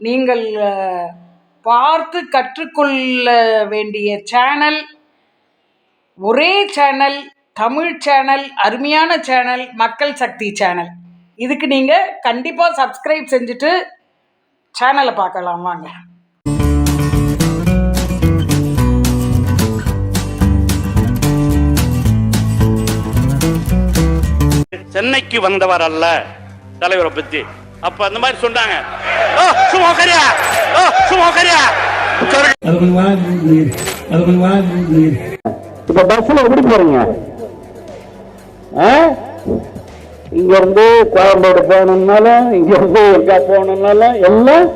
நீங்கள் பார்த்து கற்றுக்கொள்ள வேண்டிய சேனல் ஒரே சேனல் தமிழ் சேனல் அருமையான சேனல் மக்கள் சக்தி சேனல். இதுக்கு நீங்கள் கண்டிப்பாக சப்ஸ்கிரைப் செஞ்சுட்டு சேனலை பார்க்கலாம் வாங்க. சென்னைக்கு வந்தவர் அல்ல தலைவரை பத்தி. அப்ப அந்த மாதிரி சொன்னாங்க. ஓ சும்மா உட்காரியா? ஓ சும்மா உட்காரியா? இப்ப பஸ்ல எப்படி போறீங்க? ஆ? இங்க இருந்து கோயம்பேடு போகணும்னாலும் இங்க இருந்து எங்க போகணும்னாலும் எல்லாம்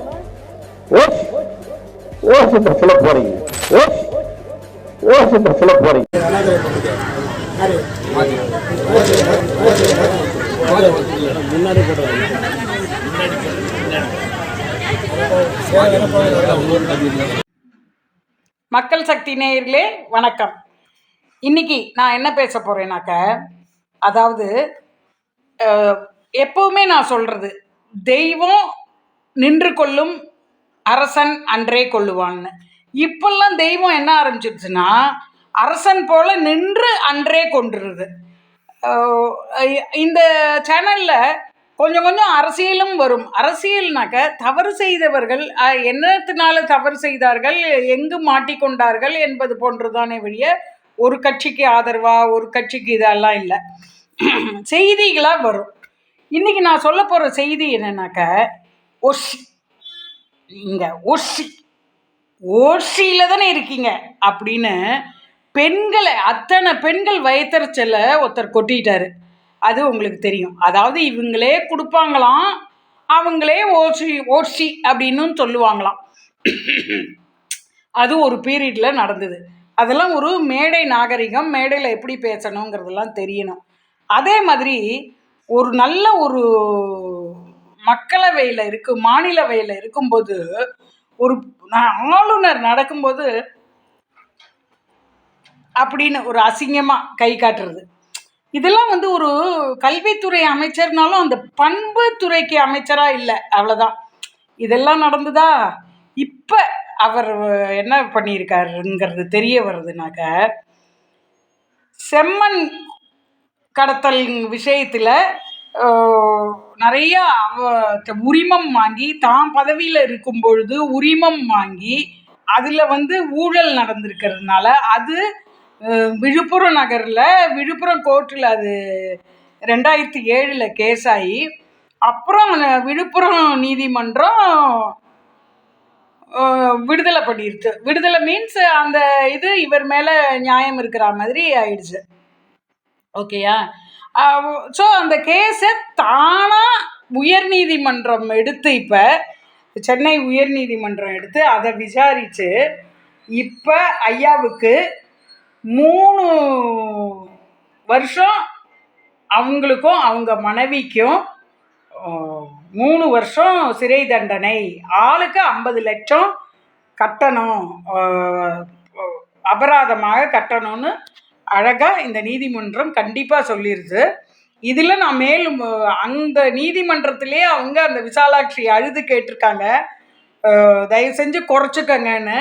ஓஸ் ஓசு பஸ்ல போறீங்க. ஓஸ் ஓசு பஸ்ல போறீங்க. மக்கள் சக்தி நேயர்களே வணக்கம். இன்னைக்கு நான் என்ன பேச போகிறேனாக்க அதாவது எப்போவுமே எப்பவுமே நான் சொல்கிறது தெய்வம் நின்று கொள்ளும் அரசன் அன்றே கொள்ளுவான்னு. இப்பெல்லாம் தெய்வம் என்ன ஆரம்பிச்சிருச்சுன்னா அரசன் போல நின்று அன்றே கொண்டுருது இந்த சேனலில் கொஞ்சம் கொஞ்சம் அரசியலும் வரும். அரசியல்னாக்க தவறு செய்தவர்கள் என்னத்தினால தவறு செய்தார்கள் எங்கு மாட்டிக்கொண்டார்கள் என்பது போன்றுதானே வழிய ஒரு கட்சிக்கு ஆதரவா ஒரு கட்சிக்கு இதெல்லாம் இல்லை. செய்திகளாக வரும். இன்னைக்கு நான் சொல்ல போகிற செய்தி என்னன்னாக்க ஒஷி இங்கே ஒஷி ஓஷியில் தானே இருக்கீங்க அப்படின்னு பெண்களை அத்தனை பெண்கள் வயத்தறிச்சலை ஒருத்தர் கொட்டிட்டாரு. அது உங்களுக்கு தெரியும். அதாவது இவங்களே கொடுப்பாங்களாம் அவங்களே ஓசி ஓஷி அப்படின்னு சொல்லுவாங்களாம். அது ஒரு பீரியடில் நடந்தது. அதெல்லாம் ஒரு மேடை நாகரிகம் மேடையில் எப்படி பேசணுங்கிறதெல்லாம் தெரியணும். அதே மாதிரி ஒரு நல்ல ஒரு மக்களவையில் இருக்கு மாநிலவையில் இருக்கும்போது ஒரு ஆளுநர் நடக்கும்போது அப்படின்னு ஒரு அசிங்கமாக கை காட்டுறது. இதெல்லாம் வந்து ஒரு கல்வித்துறை அமைச்சர்னாலும் அந்த பண்பு துறைக்கு அமைச்சராக இல்லை அவ்வளோதான் இதெல்லாம் நடந்ததா? இப்போ அவர் என்ன பண்ணியிருக்காருங்கிறது தெரிய வருதுனாக்க செம்மண் கடத்தல் விஷயத்தில் நிறைய உரிமம் வாங்கி தான் பதவியில் இருக்கும் பொழுது உரிமம் வாங்கி அதில் வந்து ஊழல் நடந்திருக்கிறதுனால அது விழுப்புரம் நகரில் விழுப்புரம் கோர்ட்டில் அது ரெண்டாயிரத்தி ஏழில் கேஸ் ஆகி அப்புறம் விழுப்புரம் நீதிமன்றம் விடுதலை பண்ணிடுச்சு விடுதலை மீன்ஸ் அந்த இது இவர் மேலே நியாயம் இருக்கிற மாதிரி ஆயிடுச்சு. ஓகேயா ஸோ அந்த கேஸை தானாக உயர்நீதிமன்றம் எடுத்து இப்போ சென்னை உயர்நீதிமன்றம் எடுத்து அதை விசாரித்து இப்போ ஐயாவுக்கு மூணு வருஷம் அவங்களுக்கும் அவங்க மனைவிக்கும் மூணு வருஷம் சிறை தண்டனை. ஆளுக்கு ஐம்பது லட்சம் கட்டணும். அபராதமாக கட்டணும்னு அழகாக இந்த நீதிமன்றம் கண்டிப்பாக சொல்லிடுது இதில் நான் மேலும் அந்த நீதிமன்றத்திலே அவங்க அந்த விசாலாட்சி அழுது கேட்டிருக்காங்க. தயவு செஞ்சு குறைச்சிக்கங்கன்னு.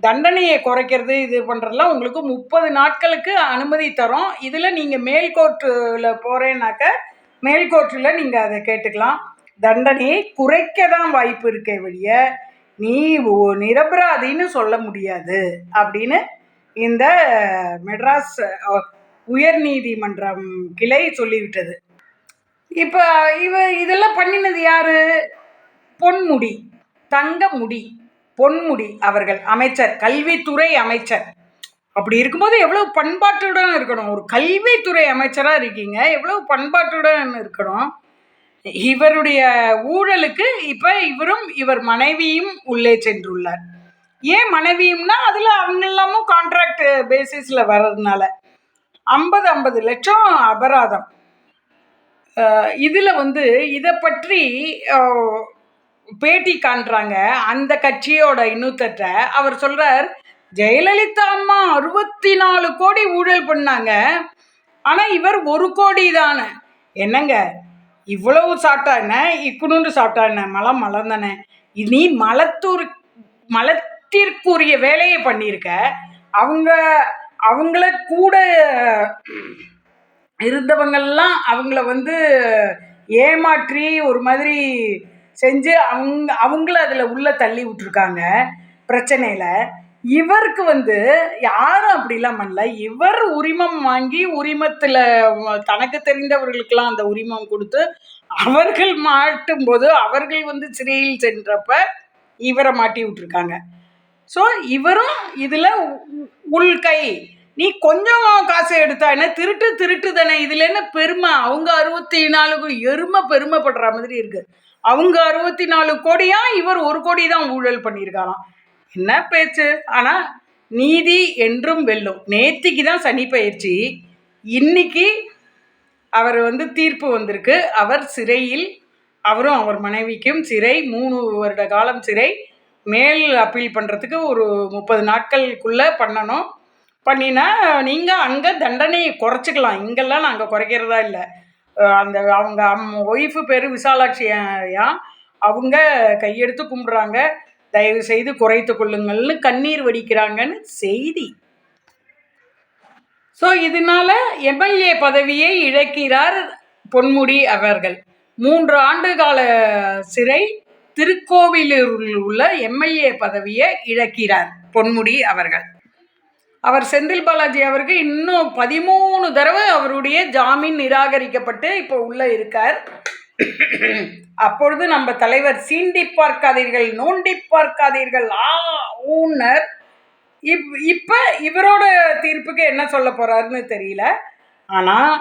தண்டனையை குறைக்கிறது இது பண்ணுறதுலாம் உங்களுக்கு முப்பது நாட்களுக்கு அனுமதி தரோம். இதில் நீங்கள் மேல் கோர்ட்டில் போகிறேன்னாக்க மேல் கோர்ட்டில் நீங்கள் அதை கேட்டுக்கலாம். தண்டனையை குறைக்க தான் வாய்ப்பு இருக்கே வழிய நீ நிரபராதின்னு சொல்ல முடியாது அப்படின்னு இந்த மெட்ராஸ் உயர் நீதிமன்றம் கிளை சொல்லிவிட்டது. இப்போ இவ இதெல்லாம் பண்ணினது யாரு? பொன்முடி தங்க முடி பொன்முடி அவர்கள் அமைச்சர் கல்வித்துறை அமைச்சர். அப்படி இருக்கும்போது எவ்வளவு பண்பாட்டுடன் இருக்கணும். ஒரு கல்வித்துறை அமைச்சராக இருக்கீங்க. எவ்வளவு பண்பாட்டுடன் இருக்கணும். இவருடைய ஊழலுக்கு இப்போ இவரும் இவர் மனைவியும் உள்ளே சென்றுள்ளார். ஏன் மனைவியும்னா அதில் அவங்க எல்லாமும் கான்ட்ராக்ட் பேசிஸில் வர்றதுனால. ஐம்பது ஐம்பது லட்சம் அபராதம். இதில் வந்து இதை பற்றி பேட்டி காண்றாங்க அந்த கட்சியோட இன்னொருத்தட்ட அவர் சொல்றார் ஜெயலலிதா அம்மா அறுபத்தி நாலு கோடி ஊழல் பண்ணாங்க. ஆனால் இவர் ஒரு கோடி தானே. என்னங்க? இவ்வளவு சாப்பிட்டா என்ன? இக்குணுண்டு சாப்பிட்டா என்ன? மலம் தானே. நீ மலத்தூர் மலத்திற்குரிய வேலையை பண்ணியிருக்க. அவங்க அவங்கள கூட இருந்தவங்கள்லாம் அவங்கள வந்து ஏமாற்றி ஒரு மாதிரி செஞ்சு அவங்க அவங்கள அதில் உள்ள தள்ளி விட்டுருக்காங்க பிரச்சனையில். இவருக்கு வந்து யாரும் அப்படிலாம் பண்ணல. இவர் உரிமம் வாங்கி உரிமத்தில் தனக்கு தெரிந்தவர்களுக்கெல்லாம் அந்த உரிமம் கொடுத்து அவர்கள் மாட்டும் போது அவர்கள் வந்து சிறையில் சென்றப்ப இவரை மாட்டி விட்டுருக்காங்க. ஸோ இவரும் இதில் உள்கை நீ கொஞ்சம் காசு எடுத்தா என்ன? திருட்டு திருட்டு தானே இதில் என்ன பெருமை? அவங்க அறுபத்தி நாலு எருமை பெருமைப்படுற மாதிரி இருக்கு. அவங்க அறுபத்தி நாலு கோடியா? இவர் ஒரு கோடி தான் ஊழல் பண்ணியிருக்காராம். என்ன பேச்சு? ஆனால் நீதி என்றும் வெல்லும். நேத்திக்கு தான் சனி பயிற்சி. இன்னைக்கு அவர் வந்து தீர்ப்பு வந்திருக்கு. அவர் சிறையில் அவரும் அவர் மனைவிக்கும் சிறை மூணு வருட காலம் சிறை. மேல் அப்பீல் பண்ணுறதுக்கு ஒரு முப்பது நாட்களுக்குள்ளே பண்ணணும். பண்ணினா நீங்கள் அங்கே தண்டனையை குறைச்சிக்கலாம். இங்கெல்லாம் நாங்கள் குறைக்கிறதா இல்லை. அந்த அவங்க ஒய்ஃபு பேர் விசாலாட்சியா அவங்க கையெடுத்து கும்பிட்றாங்க. தயவு செய்து குறைத்து கொள்ளுங்கள்னு கண்ணீர் வடிக்கிறாங்கன்னு செய்தி. ஸோ இதனால எம்எல்ஏ பதவியை இழக்கிறார் பொன்முடி அவர்கள். மூன்று ஆண்டு கால சிறை திருக்கோவிலூரில் உள்ள எம்எல்ஏ பதவியை இழக்கிறார் பொன்முடி அவர்கள். அவர் செந்தில் பாலாஜி அவருக்கு இன்னும் பதிமூணு தடவை அவருடைய ஜாமீன் நிராகரிக்கப்பட்டு இப்போ உள்ளே இருக்கார். அப்பொழுது நம்ம தலைவர் சீண்டி பார்க்காதீர்கள் நோண்டி பார்க்காதீர்கள் ஆ ஊனர் இப் இப்போ இவரோட தீர்ப்புக்கு என்ன சொல்ல போகிறாருன்னு தெரியல. ஆனால்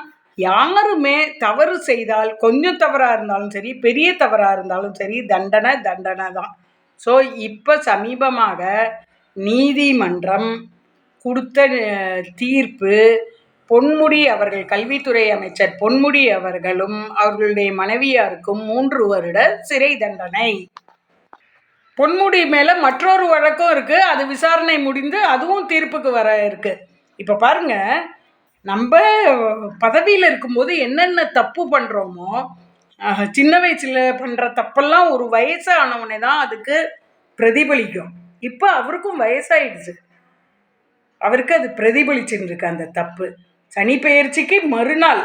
யாருமே தவறு செய்தால் கொஞ்சம் தவறாக இருந்தாலும் சரி பெரிய தவறாக இருந்தாலும் சரி தண்டனை தண்டனை தான் ஸோ இப்போ சமீபமாக நீதிமன்றம் கொடுத்த தீர்ப்பு பொன்முடி அவர்கள் கல்வித்துறை அமைச்சர் பொன்முடி அவர்களும் அவர்களுடைய மனைவியாருக்கும் மூன்று வருட சிறை தண்டனை. பொன்முடி மேல மற்றொரு வழக்கும் இருக்கு. அது விசாரணை முடிந்து அதுவும் தீர்ப்புக்கு வர இருக்கு. இப்போ பாருங்க நம்ம பதவியில் இருக்கும்போது என்னென்ன தப்பு பண்ணுறோமோ சின்ன வயசில் பண்ணுற தப்பெல்லாம் ஒரு வயசானவனே தான் அதுக்கு பிரதிபலிக்கும். இப்போ அவருக்கும் வயசாயிடுச்சு. அவருக்கு அது பிரதிபலிச்சுருக்கு அந்த தப்பு. சனி பெயர்ச்சிக்கு மறுநாள்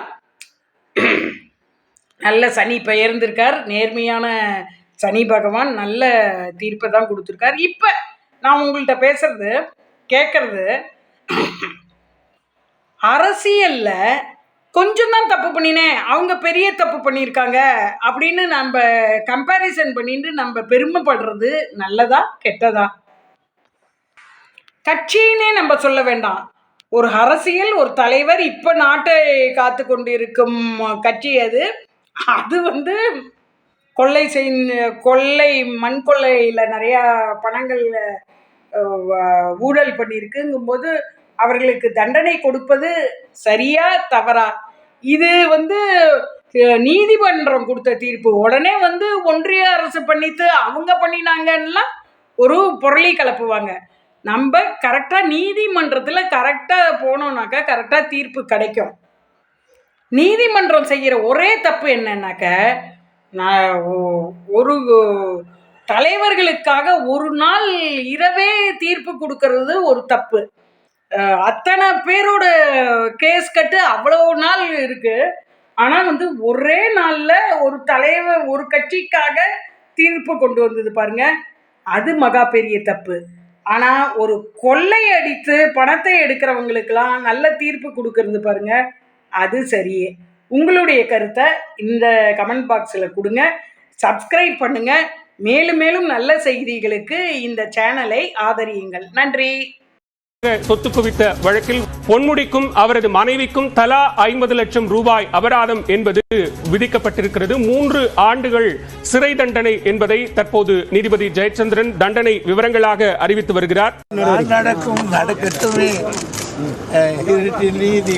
நல்ல சனி பெயர்ந்திருக்கார். நேர்மையான சனி பகவான் நல்ல தீர்ப்பை தான் கொடுத்துருக்கார். இப்போ நான் உங்கள்கிட்ட பேசுறது கேட்கறது அரசியலில் கொஞ்சம் தான் தப்பு பண்ணினேன் அவங்க பெரிய தப்பு பண்ணியிருக்காங்க அப்படின்னு நம்ம கம்பேரிசன் பண்ணிட்டு நம்ம பெருமைப்படுறது நல்லதா கெட்டதா? கட்சின்னே நம்ம சொல்ல வேண்டாம். ஒரு அரசியல் ஒரு தலைவர் இப்போ நாட்டை காத்து கொண்டிருக்கும் கட்சி அது. அது வந்து கொள்ளை செய் கொள்ளை மண் கொள்ளையில் நிறையா பணங்கள் ஊழல் பண்ணியிருக்குங்கும்போது அவர்களுக்கு தண்டனை கொடுப்பது சரியா தவறா? இது வந்து நீதிமன்றம் கொடுத்த தீர்ப்பு. உடனே வந்து ஒன்றிய அரசு பண்ணித்து அவங்க பண்ணினாங்கன்னா ஒரு பொருளை கலப்புவாங்க. நம்ம கரெக்டாக நீதிமன்றத்தில் கரெக்டாக போனோம்னாக்கா கரெக்டாக தீர்ப்பு கிடைக்கும். நீதிமன்றம் செய்கிற ஒரே தப்பு என்னன்னாக்க நான் ஒரு தலைவர்களுக்காக ஒரு நாள் இரவே தீர்ப்பு கொடுக்கறது ஒரு தப்பு. அத்தனை பேரோட கேஸ் கட்டு அவ்வளோ நாள் இருக்குது ஆனால் வந்து ஒரே நாளில் ஒரு தலைவர் ஒரு கட்சிக்காக தீர்ப்பு கொண்டு வந்தது பாருங்க. அது மகா பெரிய தப்பு. ஆனால் ஒரு கொள்ளை அடித்து பணத்தை எடுக்கிறவங்களுக்கெல்லாம் நல்ல தீர்ப்பு கொடுக்கறது பாருங்க அது சரியே. உங்களுடைய கருத்தை இந்த கமெண்ட் பாக்ஸில் கொடுங்க சப்ஸ்கிரைப் பண்ணுங்க. மேலும் மேலும் நல்ல செய்திகளுக்கு இந்த சேனலை ஆதரியுங்கள். நன்றி. சொத்து குவித்த வழக்கில் பொன்முடிக்கும் அவரது மனைவிக்கும் தலா ஐம்பது லட்சம் ரூபாய் அபராதம் என்பது விதிக்கப்பட்டிருக்கிறது. மூன்று ஆண்டுகள் சிறை தண்டனை என்பதை தற்போது நீதிபதி ஜெயச்சந்திரன் தண்டனை விவரங்களாக அறிவித்து வருகிறார். நடக்கும் நடக்கட்டுமே. நீதி.